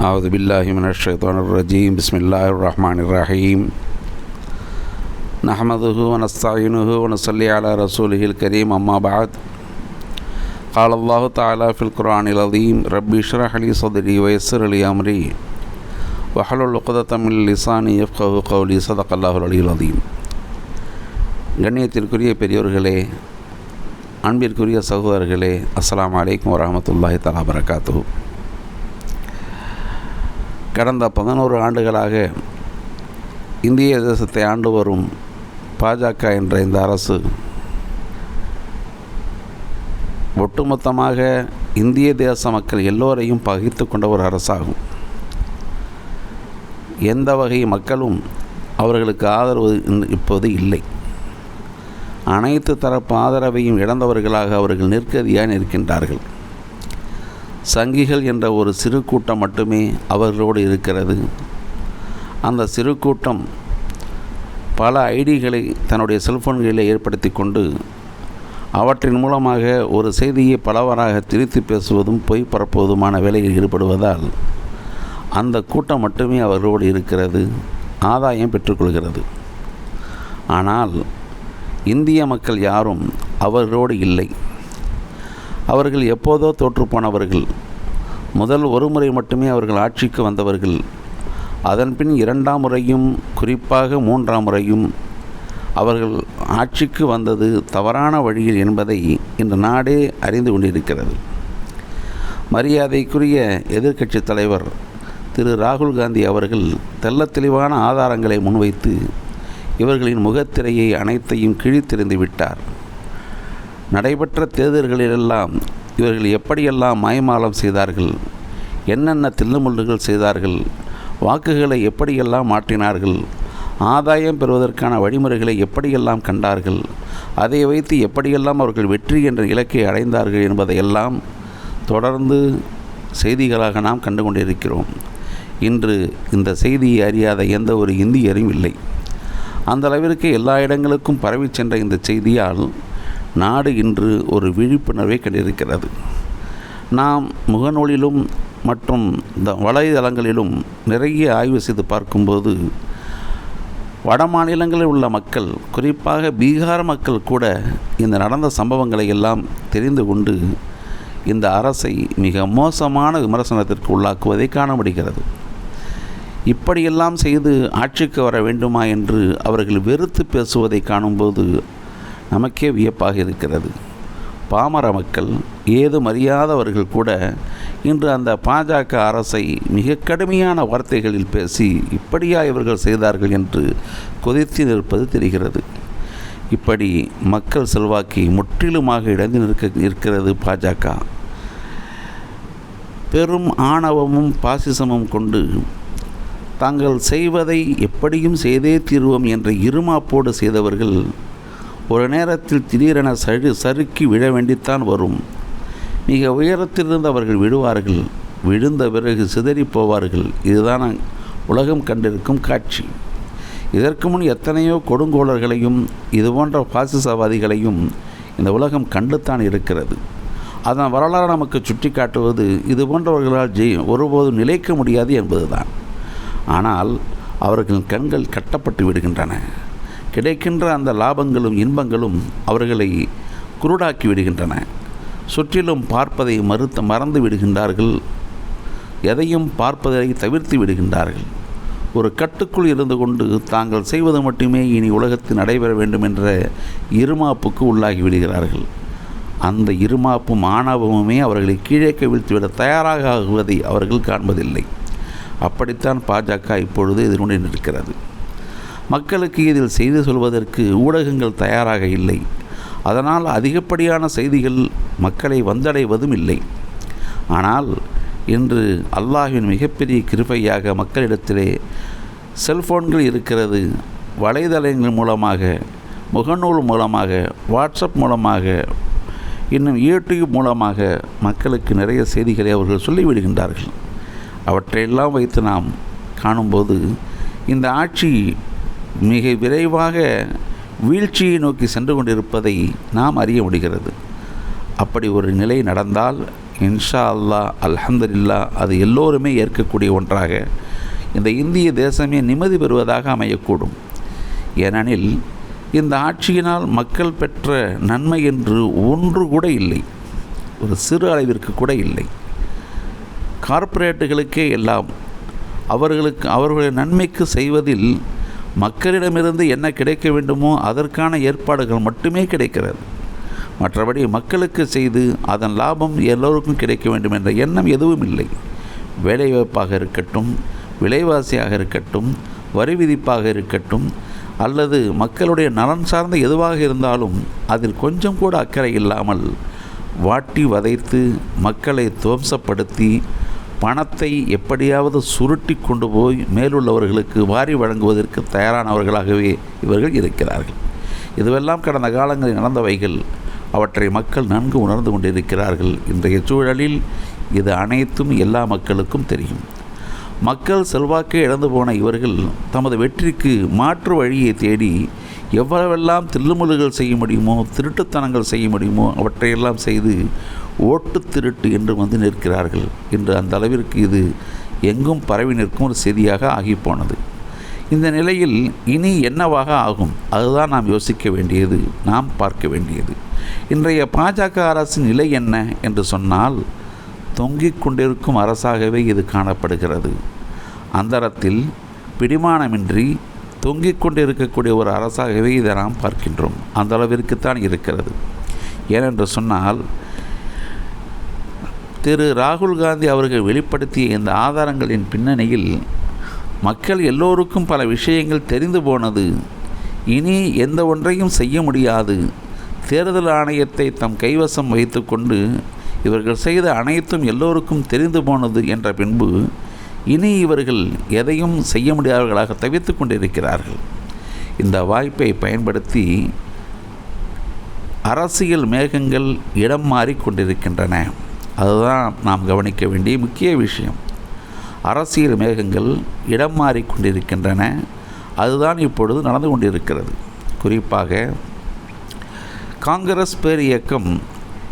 أعوذ بالله من الشيطان الرجيم بسم الله الرحمن الرحيم نحمده ونستعينه ونصلي على رسوله الكريم أما بعد قال الله تعالى في القرآن العظيم ربي اشرح لي صدري ويسر لي أمري وحلل عقدة من لساني يفقه قولي صدق الله العلي العظيم கண்ணியத்திற்குரிய பெரியோர்களே அன்பிற்குரிய சகோதரர்களே அஸ்ஸலாமு அலைக்கும் வரஹமத்துல்லாஹி தலா வரகாத்து கடந்த பதினோரு ஆண்டுகளாக இந்திய தேசத்தை ஆண்டு வரும் பாஜக என்ற இந்த அரசு ஒட்டுமொத்தமாக இந்திய தேச மக்கள் எல்லோரையும் பகிர்ந்து கொண்ட ஒரு அரசாகும். எந்த வகை மக்களும் அவர்களுக்கு ஆதரவு இப்போது இல்லை. அனைத்து தரப்பு ஆதரவையும் இழந்தவர்களாக அவர்கள் நிற்கதியாக நிற்கின்றார்கள். சங்கிகள் என்ற ஒரு சிறு கூட்டம் மட்டுமே அவர்களோடு இருக்கிறது. அந்த சிறு கூட்டம் பல ஐடிகளை தன்னுடைய செல்ஃபோன்களில் ஏற்படுத்தி கொண்டு அவற்றின் மூலமாக ஒரு செய்தியை பலவராக திரித்து பேசுவதும் பொய் பரப்புவதுமான வேலையில் ஈடுபடுவதால் அந்த கூட்டம் மட்டுமே அவர்களோடு இருக்கிறது ஆதாயம் பெற்றுக்கொள்கிறது ஆனால் இந்திய மக்கள் யாரும் அவர்களோடு இல்லை. அவர்கள் எப்போதோ தோற்றுப்போனவர்கள். முதல் ஒரு முறை மட்டுமே அவர்கள் ஆட்சிக்கு வந்தவர்கள். அதன்பின் இரண்டாம் முறையும் குறிப்பாக மூன்றாம் முறையும் அவர்கள் ஆட்சிக்கு வந்தது தவறான வழியில் என்பதை இந்த நாடே அறிந்து கொண்டிருக்கிறது. மரியாதைக்குரிய எதிர்க்கட்சித் தலைவர் திரு. ராகுல் காந்தி அவர்கள் தெல்ல தெளிவான ஆதாரங்களை முன்வைத்து இவர்களின் முகத்திரையை அனைத்தையும் கிழித்தெறிந்து விட்டார். நடைபெற்ற தேர்தல்களிலெல்லாம் இவர்கள் எப்படியெல்லாம் மாயமாலம் செய்தார்கள்? என்னென்ன தில்லுமுள்ளுகள் செய்தார்கள்? வாக்குகளை எப்படியெல்லாம் மாற்றினார்கள்? ஆதாயம் பெறுவதற்கான வழிமுறைகளை எப்படியெல்லாம் கண்டார்கள்? அதை வைத்து எப்படியெல்லாம் அவர்கள் வெற்றி என்ற இலக்கை அடைந்தார்கள் என்பதையெல்லாம் தொடர்ந்து செய்திகளாக நாம் கண்டு கொண்டிருக்கிறோம் இன்று இந்த செய்தியை அறியாத எந்த ஒரு இந்தியரும் இல்லை. அந்த அளவிற்கு எல்லா இடங்களுக்கும் பரவிச் சென்ற இந்த செய்தியால் நாடு இன்று ஒரு விழிப்புணர்வை கண்டிருக்கிறது. நாம் முகநூலிலும் மற்றும் இந்த வலைதளங்களிலும் நிறைய ஆய்வு செய்து பார்க்கும்போது வட மாநிலங்களில் உள்ள மக்கள் குறிப்பாக பீகார் மக்கள் கூட இந்த நடந்த சம்பவங்களை எல்லாம் தெரிந்து கொண்டு இந்த அரசை மிக மோசமான விமர்சனத்திற்கு உள்ளாக்குவதை காண முடிகிறது. இப்படியெல்லாம் செய்து ஆட்சிக்கு வர வேண்டுமா என்று அவர்கள் வெறுத்து பேசுவதை காணும்போது நமக்கே வியப்பாக இருக்கிறது. பாமர மக்கள் ஏதும் அறியாதவர்கள் கூட இன்று அந்த பாஜக அரசை மிக கடுமையான வார்த்தைகளில் பேசி இப்படியா இவர்கள் செய்தார்கள் என்று கொதித்து நிற்பது தெரிகிறது. இப்படி மக்கள் செல்வாக்கை முற்றிலுமாக இழந்து நிற்க இருக்கிறது பாஜக. பெரும் ஆணவமும் பாசிசமும் கொண்டு தாங்கள் செய்வதை எப்படியும் செய்தே தீர்வோம் என்ற இருமாப்போடு செய்தவர்கள் ஒரு நேரத்தில் திடீரென சரு சறுக்கி விழ வேண்டித்தான் வரும். மிக உயரத்திலிருந்து அவர்கள் விழுவார்கள். விழுந்த பிறகு சிதறிப் போவார்கள். இதுதான் உலகம் கண்டிருக்கும் காட்சி. இதற்கு முன் எத்தனையோ கொடுங்கோளர்களையும் இதுபோன்ற பாசிசவாதிகளையும் இந்த உலகம் கண்டுத்தான் இருக்கிறது. அதன் வரலாறு நமக்கு சுட்டி காட்டுவது இது போன்றவர்களால் ஜெய் ஒருபோதும் நிலைக்க முடியாது என்பதுதான். ஆனால் அவர்களின் கண்கள் கட்டப்பட்டு விடுகின்றன. கிடைக்கின்ற அந்த லாபங்களும் இன்பங்களும் அவர்களை குருடாக்கி விடுகின்றன. சுற்றிலும் பார்ப்பதை மறுத்து மறந்து விடுகின்றார்கள். எதையும் பார்ப்பதை தவிர்த்து விடுகின்றார்கள். ஒரு கட்டுக்குள் இருந்து கொண்டு தாங்கள் செய்வது மட்டுமே இனி உலகத்தில் நடைபெற வேண்டும் என்ற இருமாப்புக்கு உள்ளாகி விடுகிறார்கள். அந்த இருமாப்பும் ஆணவமுமே அவர்களை கீழே கவிழ்த்துவிட தயாராக ஆகுவதை அவர்கள் காண்பதில்லை. அப்படித்தான் பாஜக இப்பொழுது எதிர்கொண்டு நிற்கிறது. மக்களுக்கு இதில் செய்தி சொல்வதற்கு ஊடகங்கள் தயாராக இல்லை. அதனால் அதிகப்படியான செய்திகள் மக்களை வந்தடைவதும் இல்லை. ஆனால் இன்று அல்லாஹின் மிகப்பெரிய கிருபையாக மக்களிடத்திலே செல்ஃபோன்கள் இருக்கிறது வலைதளங்கள் மூலமாக முகநூல் மூலமாக வாட்ஸ்அப் மூலமாக இன்னும் யூடியூப் மூலமாக மக்களுக்கு நிறைய செய்திகளை அவர்கள் சொல்லிவிடுகின்றார்கள். அவற்றையெல்லாம் வைத்து நாம் காணும்போது இந்த ஆட்சி மிக விரைவாக வீழ்ச்சியை நோக்கி சென்று கொண்டிருப்பதை நாம் அறிய முடிகிறது. அப்படி ஒரு நிலை நடந்தால் இன்ஷா அல்லா அல்ஹம்துலில்லா அது எல்லோருமே ஏற்கக்கூடிய ஒன்றாக இந்த இந்திய தேசமே நிம்மதி பெறுவதாக அமையக்கூடும். ஏனெனில் இந்த ஆட்சியினால் மக்கள் பெற்ற நன்மை என்று ஒன்று கூட இல்லை. ஒரு சிறு அளவிற்கு கூட இல்லை. கார்ப்பரேட்டுகளுக்கே எல்லாம் அவர்களுக்கு அவர்களுடைய நன்மைக்கு செய்வதில் மக்களிடமிருந்து என்ன கிடைக்க வேண்டுமோ அதற்கான ஏற்பாடுகள் மட்டுமே கிடைக்கிறது. மற்றபடி மக்களுக்கு செய்து அதன் லாபம் எல்லோருக்கும் கிடைக்க வேண்டும் என்ற எண்ணம் எதுவும் இல்லை. வேலைவாய்ப்பாக இருக்கட்டும் விலைவாசியாக இருக்கட்டும் வரி விதிப்பாக இருக்கட்டும் அல்லது மக்களுடைய நலன் சார்ந்த எதுவாக இருந்தாலும் அதில் கொஞ்சம் கூட அக்கறை இல்லாமல் வாட்டி வதைத்து மக்களை துவம்சப்படுத்தி பணத்தை எப்படியாவது சுருட்டி கொண்டு போய் மேலுள்ளவர்களுக்கு வாரி வழங்குவதற்கு தயாரானவர்களாகவே இவர்கள் இருக்கிறார்கள். இதுவெல்லாம் கடந்த காலங்களில் நடந்தவைகள். அவற்றை மக்கள் நன்கு உணர்ந்து கொண்டிருக்கிறார்கள். இன்றைய சூழலில் இது அனைத்தும் எல்லா மக்களுக்கும் தெரியும். மக்கள் செல்வாக்கை இழந்து போன இவர்கள் தமது வெற்றிக்கு மாற்று வழியை தேடி எவ்வளவெல்லாம் தில்லுமுல்லுகள் செய்ய முடியுமோ திருட்டுத்தனங்கள் செய்ய முடியுமோ அவற்றையெல்லாம் செய்து ஓட்டு திருட்டு என்று வந்து நிற்கிறார்கள் என்று அந்த அளவிற்கு இது எங்கும் பரவி நிற்கும் ஒரு செய்தியாக ஆகிப்போனது. இந்த நிலையில் இனி என்னவாக ஆகும்? அதுதான் நாம் யோசிக்க வேண்டியது நாம் பார்க்க வேண்டியது. இன்றைய பாஜக அரசின் நிலை என்ன என்று சொன்னால் தொங்கிக் கொண்டிருக்கும் அரசாகவே இது காணப்படுகிறது. அந்தரத்தில் பிடிமானமின்றி தொங்கிக் கொண்டிருக்கக்கூடிய ஒரு அரசாகவே இதை நாம் பார்க்கின்றோம். அந்த அளவிற்குத்தான் இருக்கிறது. ஏனென்று சொன்னால் திரு ராகுல் காந்தி அவர்கள் வெளிப்படுத்திய இந்த ஆதாரங்களின் பின்னணியில் மக்கள் எல்லோருக்கும் பல விஷயங்கள் தெரிந்து போனது. இனி எந்த ஒன்றையும் செய்ய முடியாது. தேர்தல் ஆணையத்தை தம் கைவசம் வைத்துக்கொண்டு இவர்கள் செய்த அனைத்தும் எல்லோருக்கும் தெரிந்து போனது என்ற பின்பு இனி இவர்கள் எதையும் செய்ய முடியாதவர்களாக தவித்து கொண்டிருக்கிறார்கள். இந்த வாய்ப்பை பயன்படுத்தி அரசியல் மேகங்கள் இடம் மாறிக்கொண்டிருக்கின்றன அதுதான் நாம் கவனிக்க வேண்டிய முக்கிய விஷயம். அரசியல் மேகங்கள் இடம் மாறிக்கொண்டிருக்கின்றன அதுதான் இப்பொழுது நடந்து கொண்டிருக்கிறது. குறிப்பாக காங்கிரஸ் பேர் இயக்கம்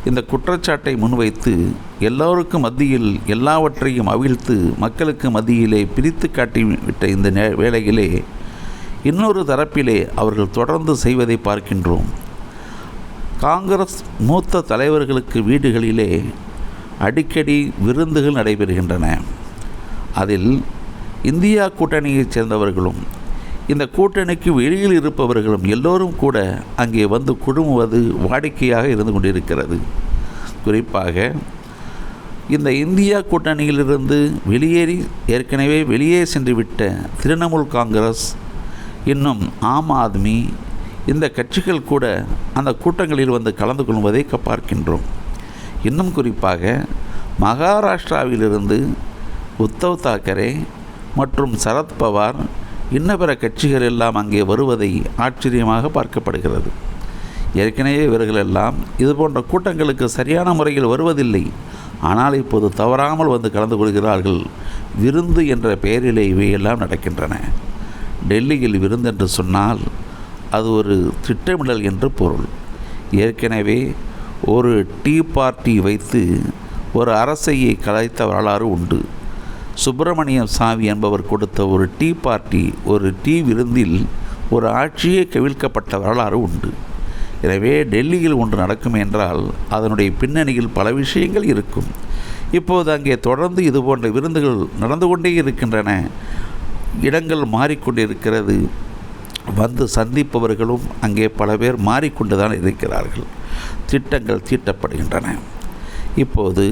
இந்த குற்றச்சாட்டை முன்வைத்து எல்லோருக்கும் மத்தியில் எல்லாவற்றையும் அவிழ்த்து மக்களுக்கு மத்தியிலே பிரித்து காட்டிவிட்ட இந்த நே வேளையிலே இன்னொரு தரப்பிலே அவர்கள் தொடர்ந்து செய்வதை பார்க்கின்றோம். காங்கிரஸ் மூத்த தலைவர்களுக்கு வீடுகளிலே அடிக்கடி விருந்துகள் நடைபெறுகின்றன. அதில் இந்தியா கூட்டணியைச் சேர்ந்தவர்களும் இந்த கூட்டணிக்கு வெளியில் இருப்பவர்களும் எல்லோரும் கூட அங்கே வந்து குழுமுவது வாடிக்கையாக இருந்து கொண்டிருக்கிறது. குறிப்பாக இந்த இந்தியா கூட்டணியிலிருந்து வெளியேறி ஏற்கனவே வெளியே சென்றுவிட்ட திரிணாமுல் காங்கிரஸ் இன்னும் ஆம் ஆத்மி இந்த கட்சிகள் கூட அந்த கூட்டங்களில் வந்து கலந்து கொள்வதை பார்க்கின்றோம். இன்னும் குறிப்பாக மகாராஷ்டிராவிலிருந்து உத்தவ் தாக்கரே மற்றும் சரத்பவார் இன்ன பிற கட்சிகள் எல்லாம் அங்கே வருவதை ஆச்சரியமாக பார்க்கப்படுகிறது. ஏற்கனவே இவர்களெல்லாம் இது போன்ற கூட்டங்களுக்கு சரியான முறையில் வருவதில்லை. ஆனால் இப்போது தவறாமல் வந்து கலந்து கொள்கிறார்கள். விருந்து என்ற பெயரிலே இவையெல்லாம் நடக்கின்றன. டெல்லியில் விருந்து என்று சொன்னால் அது ஒரு திட்டமிடல் என்று பொருள். ஏற்கனவே ஒரு டீ பார்ட்டி வைத்து ஒரு அரசையை கலைத்த வரலாறு உண்டு. சுப்பிரமணியம் சாமி என்பவர் கொடுத்த ஒரு டீ பார்ட்டி ஒரு டீ விருந்தில் ஒரு ஆட்சியே கவிழ்க்கப்பட்ட வரலாறு உண்டு. எனவே டெல்லியில் ஒன்று நடக்கும் என்றால் அதனுடைய பின்னணியில் பல விஷயங்கள் இருக்கும். இப்போது அங்கே தொடர்ந்து இது போன்ற விருந்துகள் நடந்து கொண்டே இருக்கின்றன. இடங்கள் மாறிக்கொண்டிருக்கிறது. வந்து சந்திப்பவர்களும் அங்கே பல பேர் மாறிக்கொண்டு தான் இருக்கிறார்கள். திட்டங்கள் தீட்டப்படுகின்றன. இப்போது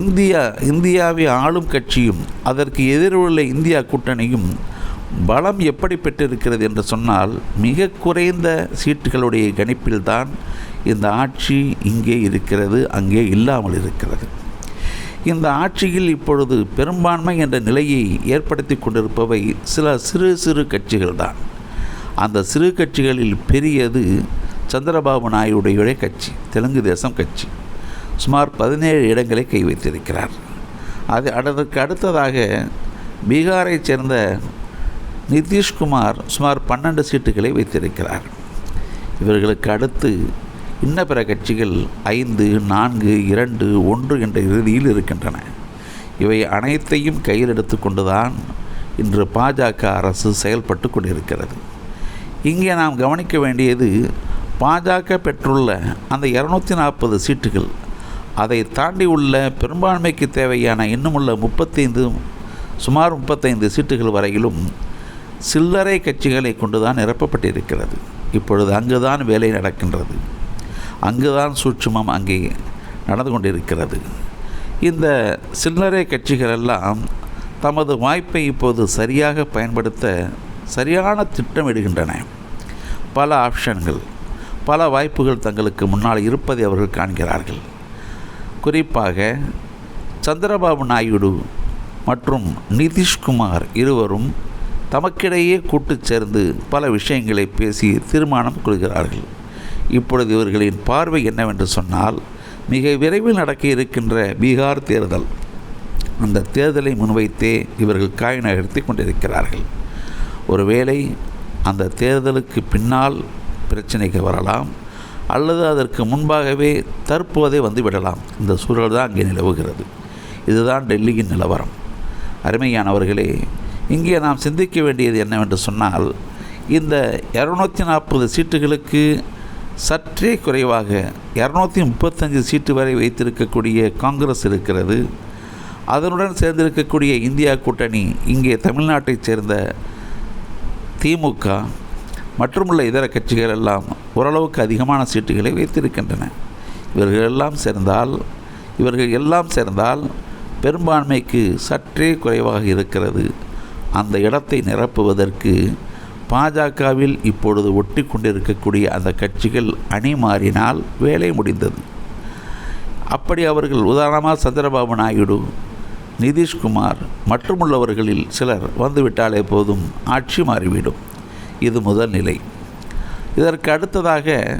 இந்தியா இந்தியாவை ஆளும் கட்சியும் அதற்கு எதிருள்ள இந்தியா கூட்டணியும் பலம் எப்படி பெற்றிருக்கிறது என்று சொன்னால் மிக குறைந்த சீட்டுகளுடைய கணிப்பில்தான் இந்த ஆட்சி இங்கே இருக்கிறது அங்கே இல்லாமல் இருக்கிறது. இந்த ஆட்சியில் இப்பொழுது பெரும்பான்மை என்ற நிலையை ஏற்படுத்தி கொண்டிருப்பவை சில சிறு சிறு கட்சிகள் தான் அந்த சிறு கட்சிகளில் பெரியது சந்திரபாபு நாயுடைய கட்சி தெலுங்கு தேசம் கட்சி. சுமார் பதினேழு இடங்களை கை வைத்திருக்கிறார். அது அதற்கு அடுத்ததாக பீகாரைச் சேர்ந்த நிதிஷ்குமார் சுமார் பன்னெண்டு சீட்டுகளை வைத்திருக்கிறார். இவர்களுக்கு அடுத்து இன்ன பிற கட்சிகள் ஐந்து நான்கு இரண்டு ஒன்று என்ற இறுதியில் இருக்கின்றன. இவை அனைத்தையும் கையில் எடுத்துக்கொண்டுதான் இன்று பாஜக அரசு செயல்பட்டு கொண்டிருக்கிறது. இங்கே நாம் கவனிக்க வேண்டியது பாஜக பெற்றுள்ள அந்த இரநூத்தி நாற்பது சீட்டுகள். அதை தாண்டி உள்ள பெரும்பான்மைக்கு தேவையான இன்னுமுள்ள முப்பத்தைந்து சுமார் முப்பத்தைந்து சீட்டுகள் வரையிலும் சில்லறை கட்சிகளை கொண்டுதான் நிரப்பப்பட்டிருக்கிறது. இப்பொழுது அங்குதான் வேலை நடக்கின்றது. அங்குதான் சூட்சுமம் அங்கே நடந்து கொண்டிருக்கிறது. இந்த சில்லறை கட்சிகள் எல்லாம் தமது வாய்ப்பை இப்போது சரியாக பயன்படுத்த சரியான திட்டமிடுகின்றன. பல ஆப்ஷன்கள் பல வாய்ப்புகள் தங்களுக்கு முன்னால் இருப்பதை அவர்கள் காண்கிறார்கள். குறிப்பாக சந்திரபாபு நாயுடு மற்றும் நிதிஷ்குமார் இருவரும் தமக்கிடையே கூட்டு சேர்ந்து பல விஷயங்களை பேசி தீர்மானம் கொள்கிறார்கள். இப்பொழுது இவர்களின் பார்வை என்னவென்று சொன்னால் மிக விரைவில் நடக்க இருக்கின்ற பீகார் தேர்தல். அந்த தேர்தலை முன்வைத்தே இவர்கள் காய் நகர்த்தி கொண்டிருக்கிறார்கள். ஒருவேளை அந்த தேர்தலுக்கு பின்னால் பிரச்சனைக்கு வரலாம் அல்லது அதற்கு முன்பாகவே தற்போதே வந்து விடலாம். இந்த சூழல் தான் அங்கே நிலவுகிறது. இதுதான் டெல்லியின் நிலவரம். அருமையானவர்களே இங்கே நாம் சிந்திக்க வேண்டியது என்னவென்று சொன்னால் இந்த இரநூத்தி நாற்பது சீட்டுகளுக்கு சற்றே குறைவாக இரநூத்தி முப்பத்தஞ்சு சீட்டு வரை வைத்திருக்கக்கூடிய காங்கிரஸ் இருக்கிறது. அதனுடன் சேர்ந்திருக்கக்கூடிய இந்தியா கூட்டணி இங்கே தமிழ்நாட்டைச் சேர்ந்த திமுக மற்றுமுள்ள இதர கட்சிகள் எல்லாம் ஓரளவுக்கு அதிகமான சீட்டுகளை வைத்திருக்கின்றன. இவர்கள் எல்லாம் சேர்ந்தால் இவர்கள் எல்லாம் சேர்ந்தால் பெரும்பான்மைக்கு சற்றே குறைவாக இருக்கிறது. அந்த இடத்தை நிரப்புவதற்கு பாஜகவில் இப்பொழுது ஒட்டி கொண்டிருக்கக்கூடிய அந்த கட்சிகள் அணி மாறினால் வேலை முடிந்தது. அப்படி அவர்கள் உதாரணமாக சந்திரபாபு நாயுடு நிதிஷ்குமார் மற்றுமுள்ளவர்களில் சிலர் வந்துவிட்டாலே போதும் ஆட்சி மாறிவிடும். இது முதல் நிலை. இதற்கு அடுத்ததாக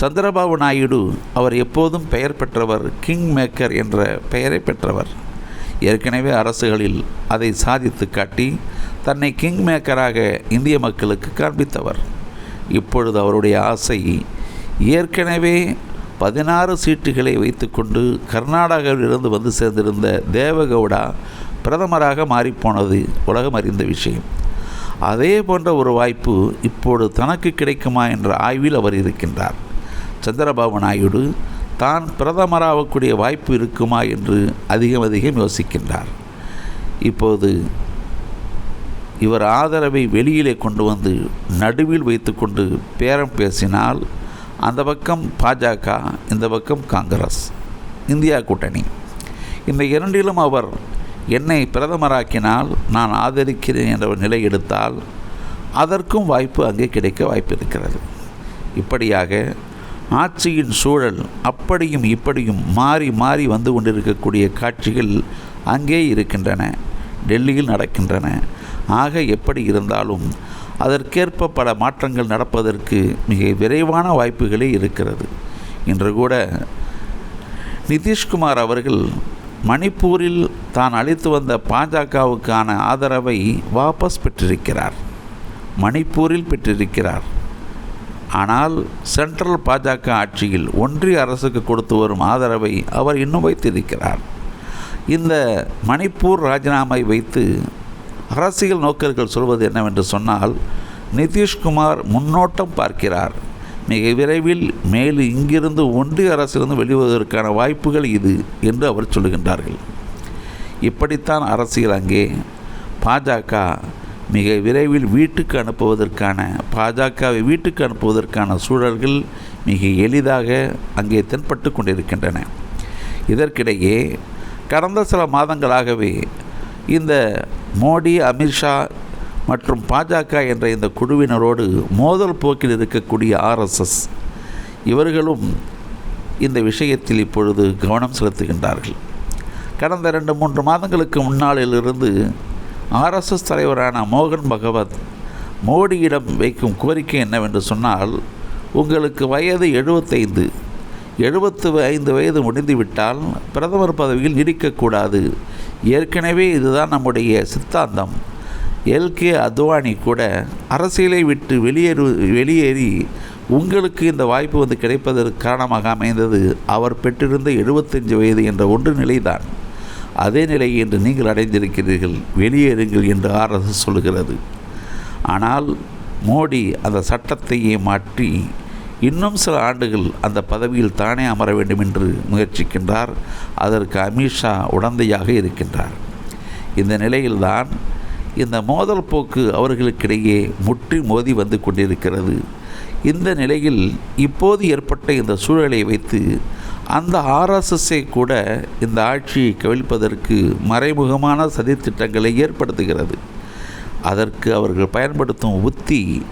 சந்திரபாபு நாயுடு அவர் எப்போதும் பெயர் பெற்றவர் கிங் மேக்கர் என்ற பெயரை பெற்றவர். ஏற்கனவே அரசுகளில் அதை சாதித்து காட்டி தன்னை கிங் மேக்கராக இந்திய மக்களுக்கு காண்பித்தவர். இப்பொழுது அவருடைய ஆசை ஏற்கனவே பதினாறு சீட்டுகளை வைத்துக்கொண்டு கர்நாடகாவிலிருந்து வந்து சேர்ந்திருந்த தேவகவுடா பிரதமராக மாறிப்போனது உலகம் அறிந்த விஷயம். அதே போன்ற ஒரு வாய்ப்பு இப்போது தனக்கு கிடைக்குமா என்ற ஆய்வில் அவர் இருக்கின்றார். சந்திரபாபு நாயுடு தான் பிரதமராகக்கூடிய வாய்ப்பு இருக்குமா? என்று அதிகம் அதிகம் யோசிக்கின்றார். இப்போது இவர் ஆதரவை வெளியிலே கொண்டு வந்து நடுவில் வைத்துக்கொண்டு பேரம் பேசினால் அந்த பக்கம் பாஜக இந்த பக்கம் காங்கிரஸ் இந்தியா கூட்டணி. இந்த இரண்டிலும் அவர் என்னை பிரதமராக்கினால் நான் ஆதரிக்கிறேன் என்ற ஒரு நிலை எடுத்தால் அதற்கும் வாய்ப்பு அங்கே கிடைக்க வாய்ப்பு இருக்கிறது இப்படியாக ஆட்சியின் சூழல் அப்படியும் இப்படியும் மாறி மாறி வந்து கொண்டிருக்கக்கூடிய காட்சிகள் அங்கே இருக்கின்றன டெல்லியில் நடக்கின்றன. ஆக எப்படி இருந்தாலும் அதற்கேற்ப பல மாற்றங்கள் நடப்பதற்கு மிக விரைவான வாய்ப்புகளே இருக்கிறது. இன்று கூட நிதிஷ்குமார் அவர்கள் மணிப்பூரில் தான் அளித்து வந்த பாஜகவுக்கான ஆதரவை வாபஸ் பெற்றிருக்கிறார். மணிப்பூரில் பெற்றிருக்கிறார். ஆனால் சென்ட்ரல் பாஜக ஆட்சியில் ஒன்றிய அரசுக்கு கொடுத்து வரும் ஆதரவை அவர் இன்னும் வைத்திருக்கிறார். இந்த மணிப்பூர் ராஜினாமை வைத்து அரசியல் நோக்கர்கள் சொல்வது என்னவென்று சொன்னால் நிதிஷ்குமார் முன்னோட்டம் பார்க்கிறார். மிக விரைவில் மேலும் இங்கிருந்து ஒன்றிய அரசிலிருந்து வெளிவருவதற்கான வாய்ப்புகள் இது என்று அவர் சொல்லுகின்றார்கள். இப்படித்தான் அரசியல் அங்கே. பாஜக மிக விரைவில் வீட்டுக்கு அனுப்புவதற்கான பாஜகவை வீட்டுக்கு அனுப்புவதற்கான சூழல்கள் மிக எளிதாக அங்கே தென்பட்டு கொண்டிருக்கின்றன. இதற்கிடையே கடந்த சில மாதங்களாகவே இந்த மோடி அமித்ஷா மற்றும் பாஜக என்ற இந்த குழுவினரோடு மோதல் போக்கில் இருக்கக்கூடிய ஆர்எஸ்எஸ் இவர்களும் இந்த விஷயத்தில் இப்பொழுது கவனம் செலுத்துகின்றார்கள். கடந்த ரெண்டு மூன்று மாதங்களுக்கு முன்னாளிலிருந்து ஆர்எஸ்எஸ் தலைவரான மோகன் பகவத் மோடியிடம் வைக்கும் கோரிக்கை என்னவென்று சொன்னால் உங்களுக்கு வயது எழுபத்தைந்து எழுபத்து ஐந்து வயது முடிந்துவிட்டால் பிரதமர் பதவியில் நீடிக்கக்கூடாது ஏற்கனவே இதுதான் நம்முடைய சித்தாந்தம். எல்கே அத்வானி கூட அரசியலை விட்டு வெளியேறு வெளியேறி உங்களுக்கு இந்த வாய்ப்பு வந்து கிடைப்பதற்கு காரணமாக அமைந்தது. அவர் பெற்றிருந்த எழுபத்தஞ்சு வயது என்ற ஒன்று நிலைதான். அதே நிலையை இன்று நீங்கள் அடைந்திருக்கிறீர்கள். வெளியேறுங்கள் என்று ஆர்எஸ்எஸ் சொல்கிறது ஆனால் மோடி அந்த சட்டத்தையே மாற்றி இன்னும் சில ஆண்டுகள் அந்த பதவியில் தானே அமர வேண்டும் என்று முயற்சிக்கின்றார். அதற்கு அமித்ஷா உடந்தையாக இருக்கின்றார். இந்த நிலையில்தான் இந்த மோதல் போக்கு அவர்களுக்கிடையே முற்றி மோதி வந்து கொண்டிருக்கிறது. இந்த நிலையில் இப்போது ஏற்பட்ட இந்த சூழலை வைத்து அந்த ஆர்எஸ்எஸ்ஸை கூட இந்த ஆட்சியை கவிழ்ப்பதற்கு மறைமுகமான சதித்திட்டங்களை ஏற்படுத்துகிறது. அதற்கு அவர்கள் பயன்படுத்தும் உத்தி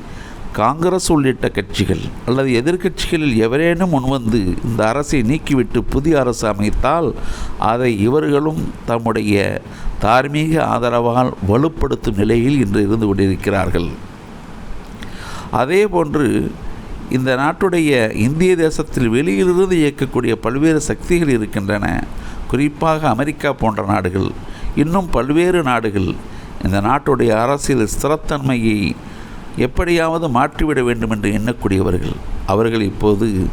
காங்கிரஸ் உள்ளிட்ட கட்சிகள் அல்லது எதிர்க்கட்சிகளில் எவரேனும் முன்வந்து இந்த அரசை நீக்கிவிட்டு புதிய அரசு அமைத்தால் அதை இவர்களும் தம்முடைய தார்மீக ஆதரவால் வலுப்படுத்தும் நிலையில் இன்று இருந்து கொண்டிருக்கிறார்கள். அதே போன்று இந்த நாட்டுடைய இந்திய தேசத்தில் வெளியிலிருந்து இயக்கக்கூடிய பல்வேறு சக்திகள் இருக்கின்றன. குறிப்பாக அமெரிக்கா போன்ற நாடுகள். இன்னும் பல்வேறு நாடுகள் இந்த நாட்டுடைய அரசியல் ஸ்திரத்தன்மையை எப்படியாவது மாற்றிவிட வேண்டும் என்று எண்ணக்கூடியவர்கள் அவர்கள் இப்போது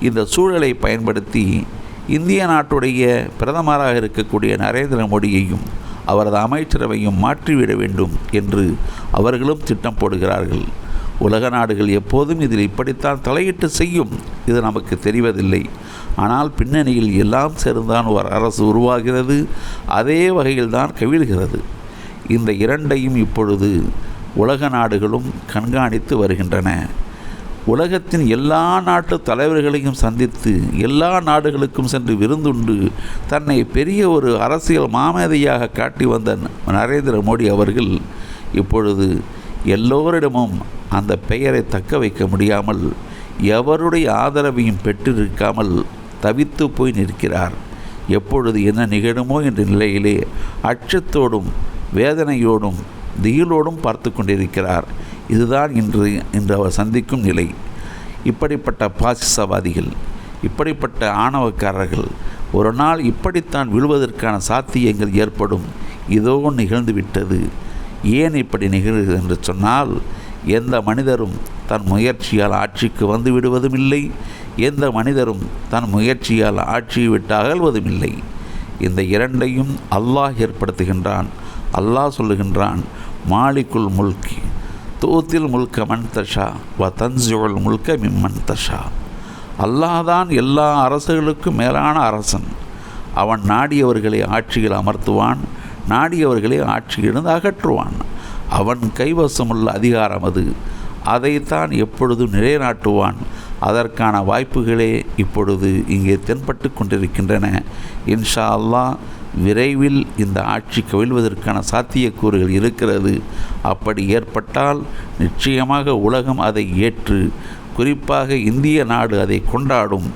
இந்த சூழலை பயன்படுத்தி இந்திய நாட்டுடைய பிரதமராக இருக்கக்கூடிய நரேந்திர மோடியையும் அவரது அமைச்சரவையும் மாற்றிவிட வேண்டும் என்று அவர்களும் திட்டம் போடுகிறார்கள். உலக நாடுகள் எப்போதும் இதில் இப்படித்தான் தலையிட்டு செய்யும் இது நமக்கு தெரிவதில்லை. ஆனால் பின்னணியில் எல்லாம் சேர்ந்தான் ஒரு அரசு உருவாகிறது அதே வகையில்தான் கவிழ்கிறது. இந்த இரண்டையும் இப்பொழுது உலக நாடுகளும் கண்காணித்து வருகின்றன. உலகத்தின் எல்லா நாட்டு தலைவர்களையும் சந்தித்து எல்லா நாடுகளுக்கும் சென்று விருந்துண்டு தன்னை பெரிய ஒரு அரசியல் மாமேதையாக காட்டி வந்த நரேந்திர மோடி அவர்கள் இப்பொழுது எல்லோரிடமும் அந்த பெயரை தக்க வைக்க முடியாமல் எவருடைய ஆதரவையும் பெற்றிருக்காமல் தவித்து போய் நிற்கிறார். எப்பொழுது என்ன நிகழுமோ என்ற நிலையிலே அச்சத்தோடும் வேதனையோடும் திகிலோடும் பார்த்து கொண்டிருக்கிறார். இதுதான் இன்று இன்று அவர் சந்திக்கும் நிலை. இப்படிப்பட்ட பாசிசவாதிகள் இப்படிப்பட்ட ஆணவக்காரர்கள் ஒரு நாள் இப்படித்தான் விழுவதற்கான சாத்தியங்கள் ஏற்படும். இதோ நிகழ்ந்துவிட்டது. ஏன் இப்படி நிகழ்கிறது என்று சொன்னால் எந்த மனிதரும் தன் முயற்சியால் ஆட்சிக்கு வந்து விடுவதும் இல்லை எந்த மனிதரும் தன் முயற்சியால் ஆட்சியை விட்டு அகழ்வதும் இல்லை இந்த இரண்டையும் அல்லாஹ் ஏற்படுத்துகின்றான். அல்லாஹ் சொல்லுகின்றான் மாலிக்குல் முல்கி தூத்தில் முல்க மன் தஷா வ தன்சுவல் முல்க மிம்மன் தஷா. அல்லாதான் எல்லா அரசுகளுக்கும் மேலான அரசன். அவன் நாடியவர்களை ஆட்சியில் அமர்த்துவான் நாடியவர்களை ஆட்சியிலிருந்து அகற்றுவான். அவன் கைவசமுள்ள அதிகாரம் அது. அதைத்தான் எப்பொழுதும் நிலைநாட்டுவான் அதற்கான வாய்ப்புகளே இப்பொழுது இங்கே தென்பட்டு கொண்டிருக்கின்றன. இன்ஷா அல்லாஹ் விரைவில் இந்த ஆட்சி கவிழ்வதற்கான சாத்தியக்கூறுகள் இருக்கிறது. அப்படி ஏற்பட்டால் நிச்சயமாக உலகம் அதை ஏற்று குறிப்பாக இந்திய நாடு அதை கொண்டாடும்.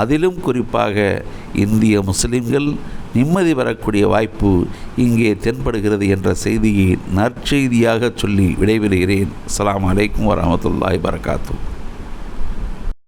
அதிலும் குறிப்பாக இந்திய முஸ்லிம்கள் நிம்மதி பெறக்கூடிய வாய்ப்பு இங்கே தென்படுகிறது என்ற செய்தியை நற்செய்தியாக சொல்லி விடைபெறுகிறேன். அஸ்ஸலாமு அலைக்கும் வரமத்துல்லாஹி வரகாத்து